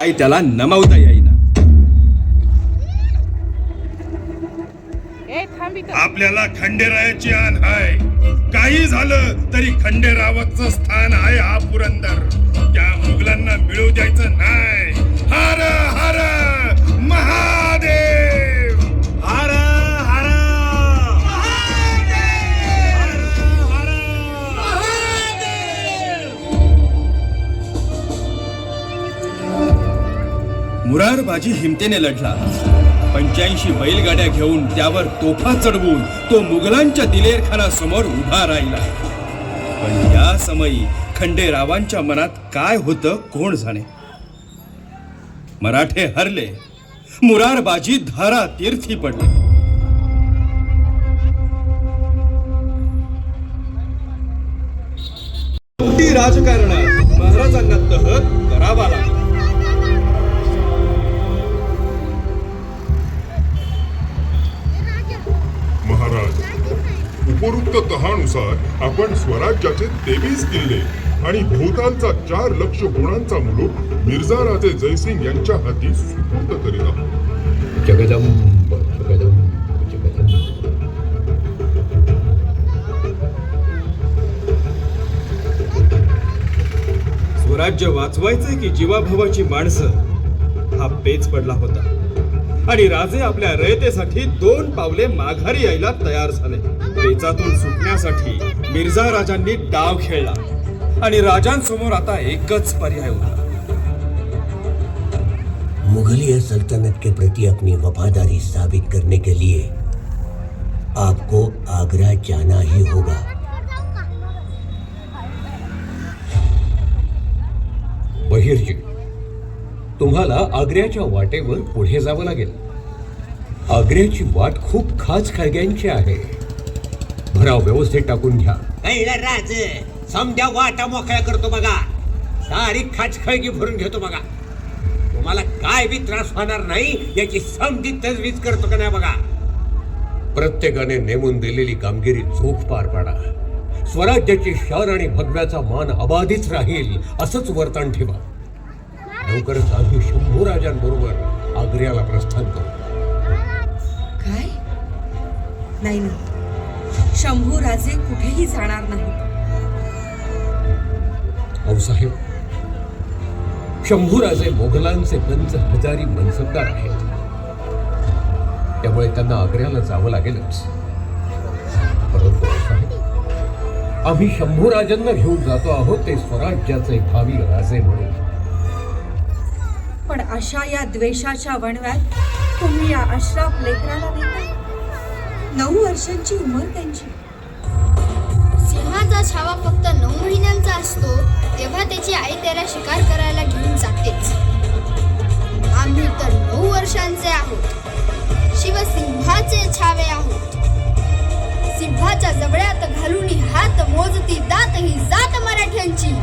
काही त्याला नमवता येईना ए थांब इथं. आपल्याला खंडेरायाची आण हाय. काही झालं तरी खंडेरावाचं स्थान आहे हा पुरंदर. त्या मुघलांना मिळू द्यायचं नाही मुरारबाजी हिमतेने लढला. पंच्याऐंशी बैलगाड्या घेऊन त्यावर तोफा चढवून तो मुघलांच्या दिलेरखाना समोर उभा राहिला. पण या समयी खंडेरावांच्या मनात काय होतं कोण जाणे? मराठे हरले. मुरारबाजी धारा तीर्थी पडले राजकारणात महाराजांना तह करावा लागला. तहानुसार आपण स्वराज्याचे तेवीस किल्ले आणि भूतानचा चार लक्ष गुणांचा मुलूक मिर्झा राजे जयसिंग यांच्या हाती सुपूर्द करीत आहोत. जगदंब जगदंब जगदंब स्वराज्य वाचवायचंय की जीवाभावाची माणसं? हा पेच पडला होता. आणि राजे आपल्या रयतेसाठी दोन पावले माघारी यायला तयार झाले. वेचातून सुटण्यासाठी मिर्झा राजांनी डाव खेळला आणि राजांसमोर आता एकच पर्याय होता मुगलिया सल्तनत के प्रति अपनी वफादारी साबित करने के लिए आपको आगरा जाना ही होगा. तुम्हाला आग्र्याच्या वाटेवर पुढे जावं लागेल. आग्र्याची वाट खूप खास खळग्यांची आहे. भराव व्यवस्थित टाकून घ्या. राज समध्या वाटा मोकळ्या करतो बघा. सारी खाचखळगी भरून घेतो बघा. तुम्हाला काय बी त्रास होणार नाही याची समधी तजवीज करतो का नाही बघा. प्रत्येकाने नेमून दिलेली कामगिरी चोख पार पाडा. स्वराज्याची शान आणि भगव्याचा मान अबाधित राहील असंच वर्तन ठेवा. लवकरच आम्ही शंभू राजांबरोबर आग्र्याला प्रस्थान करू. काय? नाही नाही. शंभू राजे कुठेही जाणार भाऊसाहेब शंभूराजे मोगलांचे पंच हजारी मनसबदार आहेत. त्यामुळे त्यांना आग्र्याला जावं लागेलच. परंतु भाऊसाहेब आम्ही शंभूराजांना घेऊन जातो आहोत ते स्वराज्याचे भावी राजे म्हणून. पण अशा या द्वेषाच्या वणव्यात तुम्ही या अश्राप लेकराला देता नऊ वर्षांची उमर त्यांची. सिंहाचा छावा फक्त नऊ महिन्यांचा असतो तेव्हा त्याची आई त्याला शिकार करायला घेऊन जातेच. आम्ही तर नऊ वर्षांचे आहोत. शिवसिंहाचे छावे आहोत. सिंहाच्या जबड्यात घालून हात मोजती दात ही जात मराठ्यांची.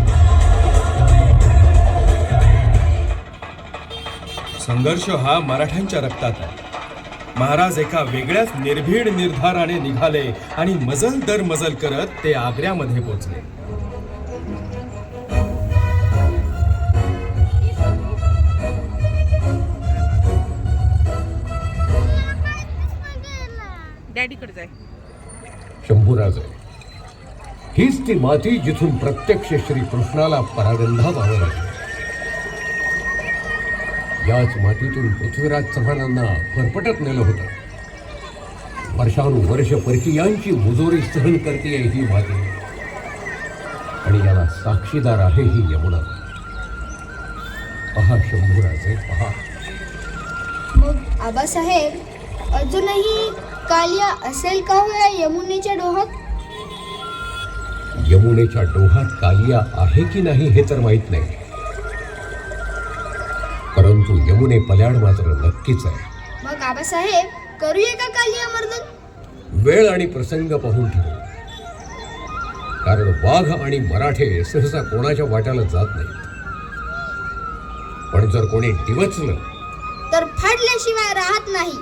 संघर्ष हा मराठ्यांच्या रक्तात आहे. महाराज एका वेगळ्याच निर्भीड निर्धाराने निघाले आणि मजल दर मजल करत ते आग्र्यामध्ये पोचले. डॅडीकडे जाय. शंभूराजे हीच ती माती जिथून प्रत्यक्ष श्री कृष्णाला परागंधा व्हावं लागेल. याच मातीतून पृथ्वीराज चव्हाणांना फरफटत नेलं होतं. वर्षानुवर्ष परकीयांची मुजोरी सहन करते ही माती आणि याला साक्षीदार आहे ही यमुना. पहा शंभूराजे पहा. मग आबासाहेब अजूनही कालिया असेल का हो या यमुनेच्या डोहात? यमुनेच्या डोहात कालिया आहे की नाही हे तर माहीत नाही. परंतु यमुने पल्याड मात्र नक्कीच आहे. मग आबासाहेब करूया का कालिया मर्दन वेळ आणि प्रसंग पाहून ठेवू. कारण वाघ आणि मराठे सहसा कोणाच्या वाट्याला जात नाहीत. पण जर कोणी डिवचलं तर फाडल्याशिवाय राहत नाही.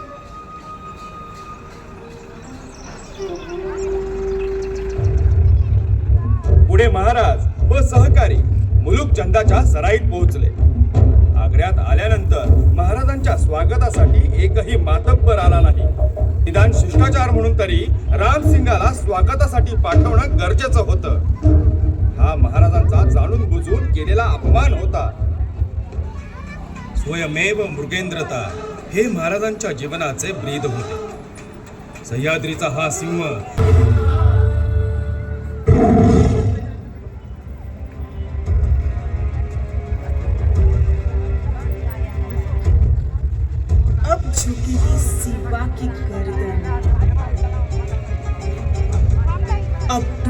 पुढे महाराज व सहकारी मुलुक चंदाच्या सराईत पोहोचले. आग्र्यात आल्यानंतर महाराजांच्या स्वागतासाठी एकही मातब्बर आला नाही. निदान शिष्टाचार म्हणून तरी रामसिंगाला स्वागतासाठी पाठवणं गरजेचं होतं. हा महाराजांचा जाणून बुजून केलेला अपमान होता. स्वयमेव मृगेंद्रता हे महाराजांच्या जीवनाचे ब्रीद होते. सह्याद्रीचा हा सिंह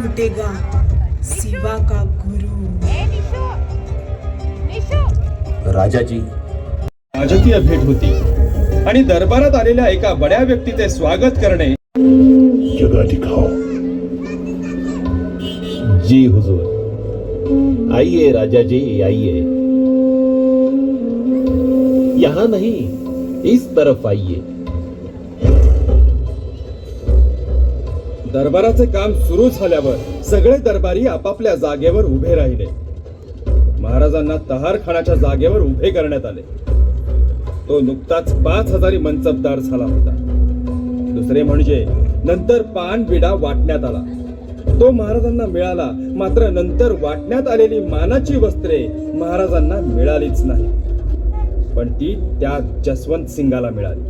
टूटेगा सिवा का गुरु। राजाजी राजकीय भेट होती आणि दरबारात आलेल्या एका बड्या व्यक्तीचे स्वागत करणे. जी हुजूर। आइए राजा जी आइए। यहाँ नहीं इस तरफ आइए। दरबाराचे काम सुरू झाल्यावर सगळे दरबारी आपापल्या जागेवर उभे राहिले. महाराजांना तहारखानाच्या जागेवर उभे करण्यात आले. तो नुकताच पाच हजारी मनसबदार झाला होता. दुसरे म्हणजे नंतर पान विडा वाटण्यात आला. तो महाराजांना मिळाला मात्र नंतर वाटण्यात आलेली मानाची वस्त्रे महाराजांना मिळालीच नाही. पण ती त्या जसवंत सिंगाला मिळाली.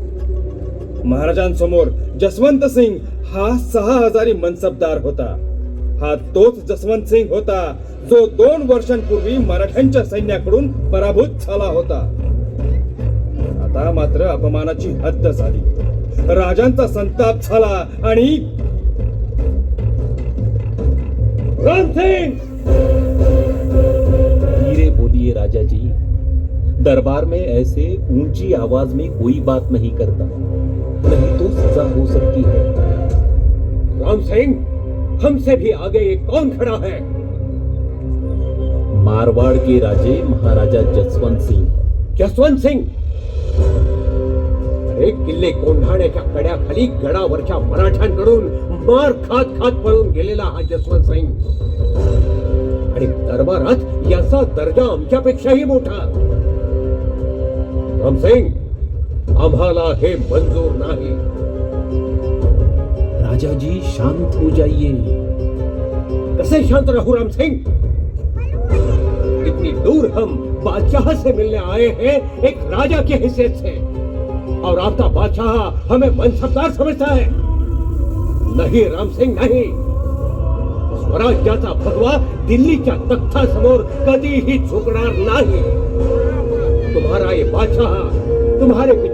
महाराजांसमोर जसवंत सिंग हा सहा हजारी मनसबदार होता. हा तोच जसवंत सिंग होता जो दोन वर्षांपूर्वी मराठ्यांच्या सैन्याकडून पराभूत झाला होता. आता मात्र अपमानाची हद्द झाली. राजांचा संताप झाला आणि राजाजी धीरे बोलिए राजा जी दरबार में ऐसे ऊंची आवाज में कोई बात नहीं करता। नहीं तो सजा हो सकती है। राम सिंह हमसे भी आगे ये कौन खड़ा है? मारवाड़ के राजे महाराजा जसवंत सिंह। जसवंत सिंग अरे किल्ले कोंढाण्याच्या कड्याखाली गडावरच्या मराठ्यांकडून मार खात खात पळून गेलेला हा जसवंत सिंग आणि दरबारात याचा दर्जा आमच्यापेक्षाही मोठा. रामसिंग आम्हाला हे मंजूर नाही. राजा जी, शांत हो जाइए। कैसे शांत रहूँ, राम सिंह? इतनी दूर हम बादशाह से मिलने आए हैं, एक राजा की हैसियत से। और आपका बादशाह हमें मनसबदार समझता है। नहीं, राम सिंह, नहीं। स्वराज्याचा भगवा दिल्लीच्या तख्तासमोर कधीही झुकणार नाही। तुम्हारा ये बादशाह, तुम्हारे पिता